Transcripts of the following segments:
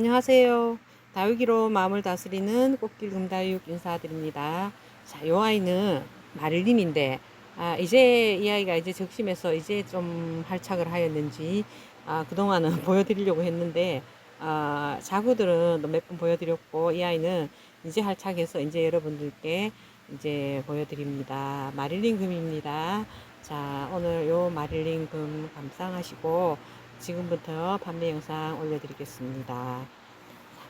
안녕하세요. 다육이로 마음을 다스리는 꽃길 금다육 인사드립니다. 자, 요 아이는 마를린인데, 아, 이제 이 아이가 이제 적심해서 이제 좀 활착을 하였는지, 아, 그동안은 보여드리려고 했는데, 아, 자구들은 몇 번 보여드렸고, 이 아이는 이제 활착해서 이제 여러분들께 이제 보여드립니다. 마릴린 금입니다. 자, 오늘 요 마릴린 금 감상하시고, 지금부터 판매 영상 올려드리겠습니다.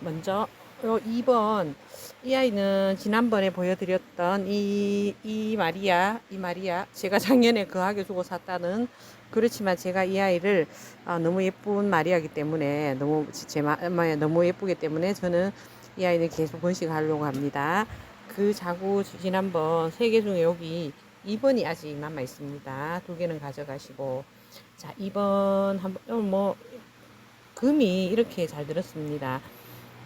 먼저 요 2번 이 아이는 지난번에 보여드렸던 이, 이 마리아 이 마리아 제가 작년에 그 하게 주고 샀다는 그렇지만 제가 이 아이를 아, 너무 예쁜 마리아기 때문에 너무 제 마음에 너무 예쁘기 때문에 저는 이 아이는 계속 번식하려고 합니다. 그 자구 지난번 세 개 중에 여기 2번이 아직 남아 있습니다. 두 개는 가져가시고 자 2번 한번 뭐 금이 이렇게 잘 들었습니다.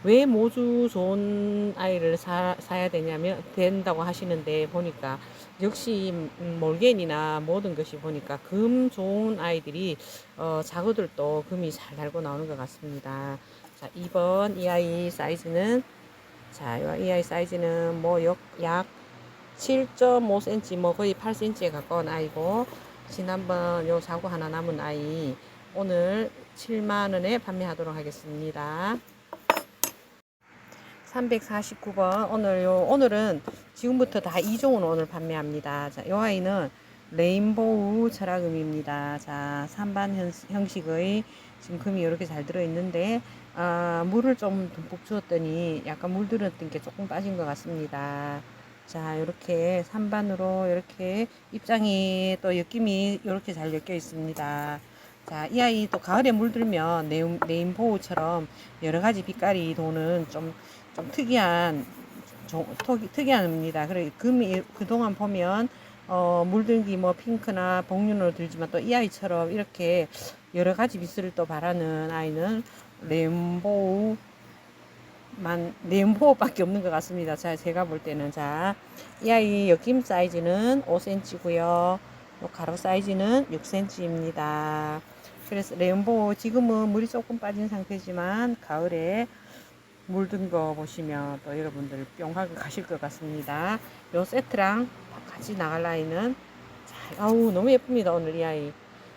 왜 모주 좋은 아이를 사, 사야 되냐면 된다고 하시는데 보니까 역시 음, 몰겐이나 모든 것이 보니까 금 좋은 아이들이 어, 자구들도 금이 잘 달고 나오는 것 같습니다. 자 2번 이 아이 사이즈는 자 이 아이 사이즈는 뭐 약 7.5cm 뭐 거의 8cm에 가까운 아이고 지난번 요 자구 하나 남은 아이 오늘 7만원에 판매하도록 하겠습니다. 349번 오늘 요 오늘은 지금부터 다 2종으로 오늘 판매합니다. 자, 요 아이는 레인보우 철화금입니다. 자, 3반 형식의 지금 금이 이렇게 잘 들어 있는데 아, 물을 좀 듬뿍 주었더니 약간 물들었던 게 조금 빠진 것 같습니다. 자, 이렇게 3반으로 이렇게 입장이 또 엮임이 이렇게 잘 엮여 있습니다. 자, 이 아이 또 가을에 물들면 네임, 네임보우처럼 여러 가지 빛깔이 도는 좀, 좀 특이한, 좀, 특이합니다. 그래, 금이 그동안 보면, 어, 물들기 뭐 핑크나 복륜으로 들지만 또 이 아이처럼 이렇게 여러 가지 빛을 또 바라는 아이는 레인보우 만 네모밖에 없는 것 같습니다. 자, 제가 볼 때는 자, 이 아이 엮임 사이즈는 5cm고요. 가로 사이즈는 6cm입니다. 그래서 레인보우 지금은 물이 조금 빠진 상태지만 가을에 물든 거 보시면 또 여러분들 뿅하게 가실 것 같습니다. 요 세트랑 같이 나갈 아이는 자, 아우 너무 예쁩니다 오늘 이 아이.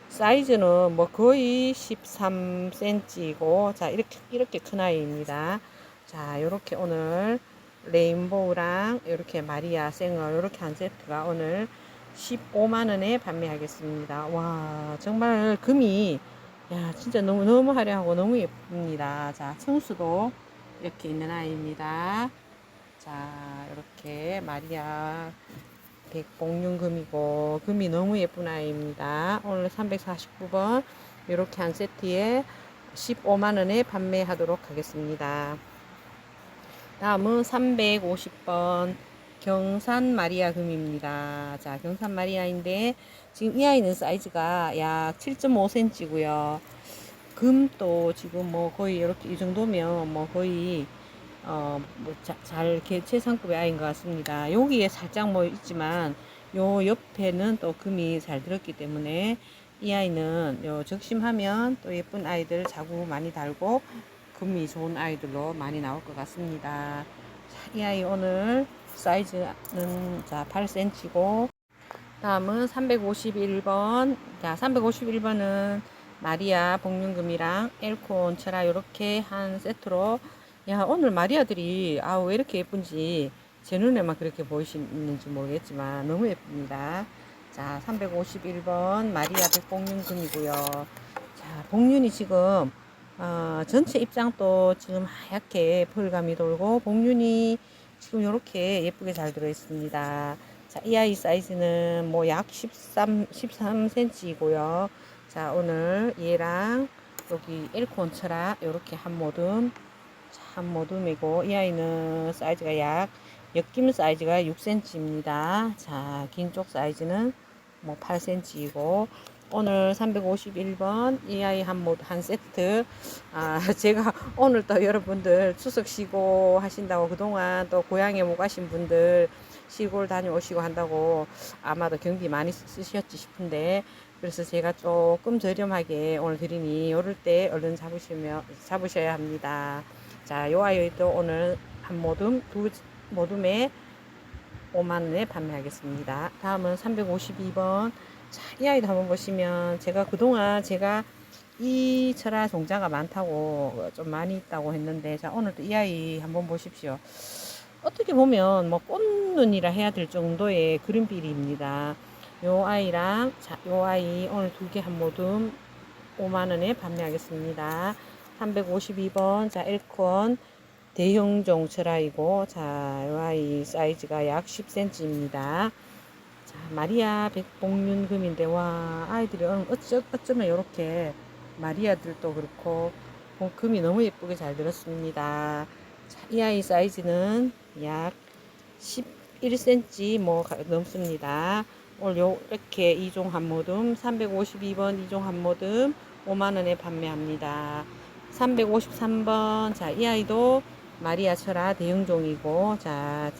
사이즈는 뭐 거의 13cm이고 자 이렇게 이렇게 큰 아이입니다. 자, 요렇게 오늘 레인보우랑 이렇게 마리아 생얼 이렇게 한 세트가 오늘 15만원에 판매하겠습니다. 와, 정말 금이, 야, 진짜 너무, 너무 화려하고 너무 예쁩니다. 자, 청수도 이렇게 있는 아이입니다. 자, 이렇게 마리아 백봉륜금이고, 금이 너무 예쁜 아이입니다. 오늘 349번 이렇게 한 세트에 15만원에 판매하도록 하겠습니다. 다음은 350번 경산 마리아 금입니다. 자, 경산 마리아인데 지금 이 아이는 사이즈가 약 7.5cm고요. 금도 지금 뭐 거의 이렇게 이 정도면 뭐 거의 어뭐잘 개최상급의 아이인 것 같습니다. 여기에 살짝 뭐 있지만 요 옆에는 또 금이 잘 들었기 때문에 이 아이는 요 적심하면 또 예쁜 아이들 자구 많이 달고 금이 좋은 아이들로 많이 나올 것 같습니다. 자, 이 아이 오늘 사이즈는 자 8cm고 다음은 351번. 자 351번은 마리아 복륜금이랑 엘콘 철아 이렇게 한 세트로 야 오늘 마리아들이 아 왜 이렇게 예쁜지 제 눈에만 그렇게 보이시는지 모르겠지만 너무 예쁩니다. 자 351번 마리아 백복륜금이고요. 자 복륜이 지금 어, 전체 입장도 지금 하얗게 펄감이 돌고 복륜이 지금 이렇게 예쁘게 잘 들어 있습니다. 자, 이 아이 사이즈는 뭐 약 13, 13cm이고요. 자, 오늘 얘랑 여기 철학 이렇게 한 모듬, 한 모듬이고 이 아이는 사이즈가 약 엮임 사이즈가 6cm입니다. 자, 긴 쪽 사이즈는 뭐 8cm이고 오늘 351번 이 아이 한, 모, 한 세트 아 제가 오늘 또 여러분들 추석 쉬고 하신다고 그동안 또 고향에 못 가신 분들 시골 다녀오시고 한다고 아마도 경비 많이 쓰- 쓰셨지 싶은데 그래서 제가 조금 저렴하게 오늘 드리니 요럴 때 얼른 잡으시면 잡으셔야 합니다. 자, 요 아이도 오늘 한 모듬 두 모듬에 5만 원에 판매하겠습니다. 다음은 352번. 자, 이 아이도 한번 보시면 제가 그동안 제가 이 철화 종자가 많다고 좀 많이 있다고 했는데 자 오늘도 이 아이 한번 보십시오. 어떻게 보면 뭐 꽃눈이라 해야 될 정도의 그린비리입니다. 요 아이랑 자, 요 아이 오늘 두 개 한 모듬 5만 원에 판매하겠습니다. 352번 자 엘콘 대형 종 철아이고 자, 요 아이 사이즈가 약 10cm입니다. 자, 마리아 백봉윤금인데 와 아이들이 어쩌, 어쩌면 이렇게 마리아들도 그렇고 어, 금이 너무 예쁘게 잘 들었습니다. 자, 이 아이 사이즈는 약 11cm 뭐 가- 넘습니다. 오늘 요 이렇게 이종 한 모듬 352번 이종 한 모듬 5만 원에 판매합니다. 353번 자, 이 아이도 마리아 철아 대형종이고 자,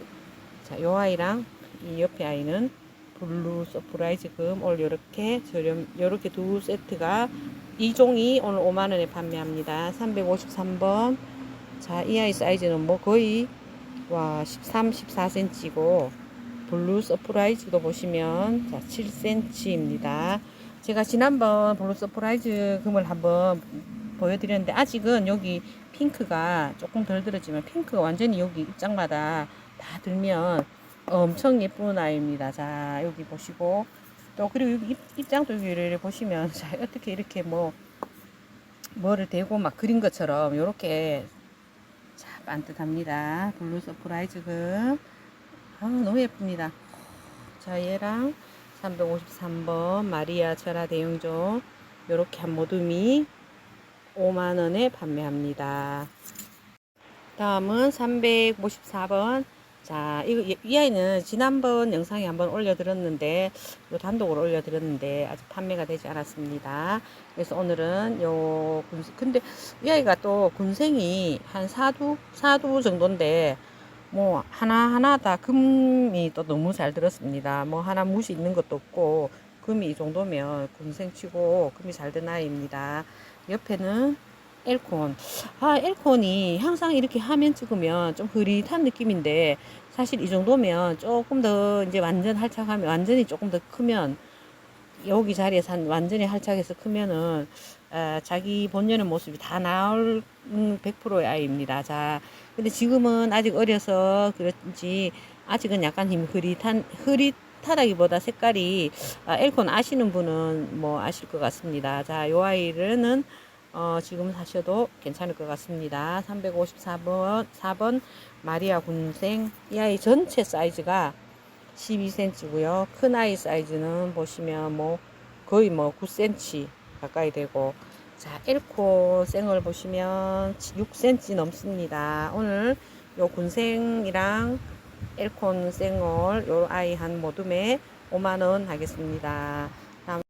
자, 요 아이랑 이 옆에 아이는 블루 서프라이즈 금 오늘 요렇게 저렴 요렇게 두 세트가 이 종이 오늘 5만 원에 판매합니다. 353번. 자, 이 아이 사이즈는 뭐 거의 와 13, 14cm고 블루 서프라이즈도 보시면 자 7cm입니다. 제가 지난번 블루 서프라이즈 금을 한번 보여드렸는데 아직은 여기 핑크가 조금 덜 들었지만 핑크가 완전히 여기 입장마다 다 들면 엄청 예쁜 아이입니다. 자 여기 보시고 또 그리고 여기 입, 입장도 여기를 보시면 자 어떻게 이렇게 뭐 뭐를 대고 막 그린 것처럼 이렇게 자 반듯합니다. 블루 서프라이즈금 아 너무 예쁩니다. 자 얘랑 353번 마리아 철화 대용종 요렇게 한 모둠이 5만원에 판매합니다. 다음은 354번. 자, 이- 이 아이는 지난번 영상에 한번 올려드렸는데, 요 단독으로 올려드렸는데, 아직 판매가 되지 않았습니다. 그래서 오늘은 요, 군- 근데 이 아이가 또 군생이 한 4두, 4두 정도인데, 뭐, 하나하나 다 금이 또 너무 잘 들었습니다. 뭐, 하나 무시 있는 것도 없고, 금이 이 정도면 군생치고 금이 잘 든 아이입니다. 옆에는 엘콘. 아, 엘콘이 항상 이렇게 화면 찍으면 좀 흐릿한 느낌인데, 사실 이 정도면 조금 더 이제 완전 활착하면, 완전히 조금 더 크면, 여기 자리에서 한 완전히 활착해서 크면은, 아, 자기 본연의 모습이 다 나올 음, 100%의 아이입니다. 자, 근데 지금은 아직 어려서 그런지, 아직은 약간 힘 흐릿한, 흐릿하다기보다 색깔이, 아, 엘콘 아시는 분은 뭐 아실 것 같습니다. 자, 요 아이는, 어, 지금 사셔도 괜찮을 것 같습니다. 354번, 4번 마리아 군생. 이 아이 전체 사이즈가 12cm고요. 큰 아이 사이즈는 보시면 뭐 거의 뭐 9cm 가까이 되고 자, 엘코 생을 보시면 6cm 넘습니다. 오늘 요 군생이랑 엘콘 생얼 요 아이 한 모둠에 5만원 하겠습니다. 다음,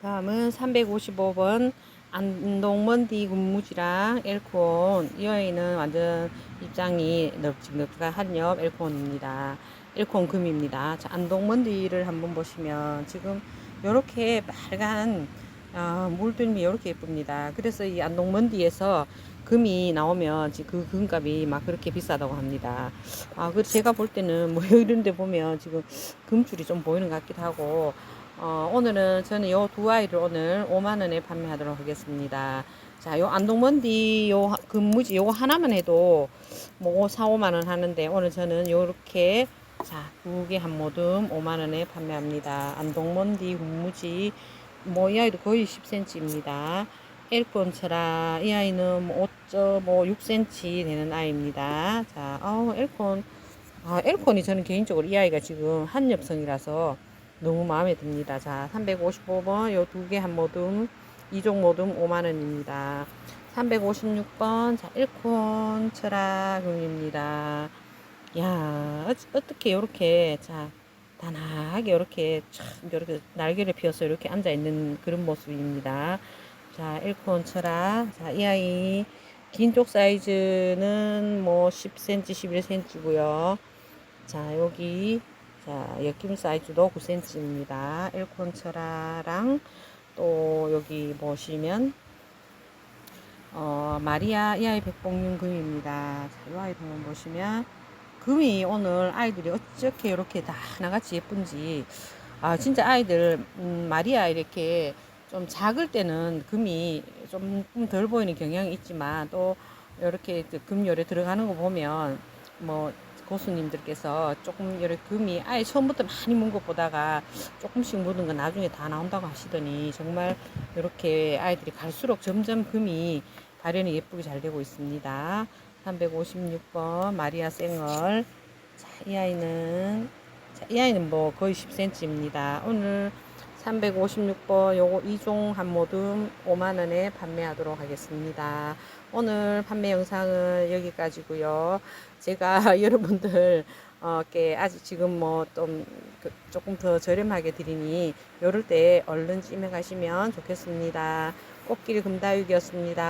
다음은 355번 안동먼디 군무지랑 엘콘 이 아이는 완전 입장이 넓직넓직한 한엽 엘콘입니다. 엘콘 금입니다. 자, 안동먼디를 한번 보시면 지금 이렇게 빨간 어, 물들미 이렇게 예쁩니다. 그래서 이 안동먼디에서 금이 나오면 그 금값이 막 그렇게 비싸다고 합니다. 아, 그 제가 볼 때는 뭐 이런 데 보면 지금 금줄이 좀 보이는 것 같기도 하고 어, 오늘은 저는 요 두 아이를 오늘 5만원에 판매하도록 하겠습니다. 자, 요 안동먼디 요 하- 금무지 요거 하나만 해도 뭐 4, 5만원 하는데 오늘 저는 요렇게 자, 두 개 한 모듬 5만원에 판매합니다. 안동먼디 금무지 뭐 이 아이도 거의 10cm입니다. 엘콘처라 이 아이는 뭐 5.6cm 되는 아이입니다. 자, 어 엘콘 아, 엘콘이 저는 개인적으로 이 아이가 지금 한엽성이라서 너무 마음에 듭니다. 자, 355번 요 두 개 한 모듬 이종 모듬 5만 원입니다. 356번 자, 일콘 철학금입니다. 야, 어- 어떻게 요렇게 자, 단아하게 요렇게 참 요렇게 날개를 피워서 이렇게 앉아 있는 그런 모습입니다. 자, 일콘 철학. 자, 이 아이 긴 쪽 사이즈는 뭐 10cm, 11cm고요. 자, 여기 자, 엮임 사이즈도 9cm입니다. 엘콘 철화랑 또 여기 보시면 어, 마리아 이하이 백봉윤 금입니다. 자, 이 아이도 한번 보시면 금이 오늘 아이들이 어떻게 이렇게 다 하나같이 예쁜지 아 진짜 아이들 음, 마리아 이렇게 좀 작을 때는 금이 좀 덜 보이는 경향이 있지만 또 이렇게 금열에 들어가는 거 보면 뭐 고수님들께서 조금 이렇게 금이 아예 처음부터 많이 문 것보다가 조금씩 묻은 건 나중에 다 나온다고 하시더니 정말 이렇게 아이들이 갈수록 점점 금이 발현이 예쁘게 잘 되고 있습니다. 356번 마리아 쌩얼. 자, 이 아이는 자, 이 아이는 뭐 거의 10cm입니다. 오늘 356번 요거 2종 한 모듬 5만 원에 판매하도록 하겠습니다. 오늘 판매 영상은 여기까지고요. 제가 여러분들 어께 아직 지금 뭐좀 그 조금 더 저렴하게 드리니 요럴 때 얼른 찜해 가시면 좋겠습니다. 꽃길 금다육이었습니다.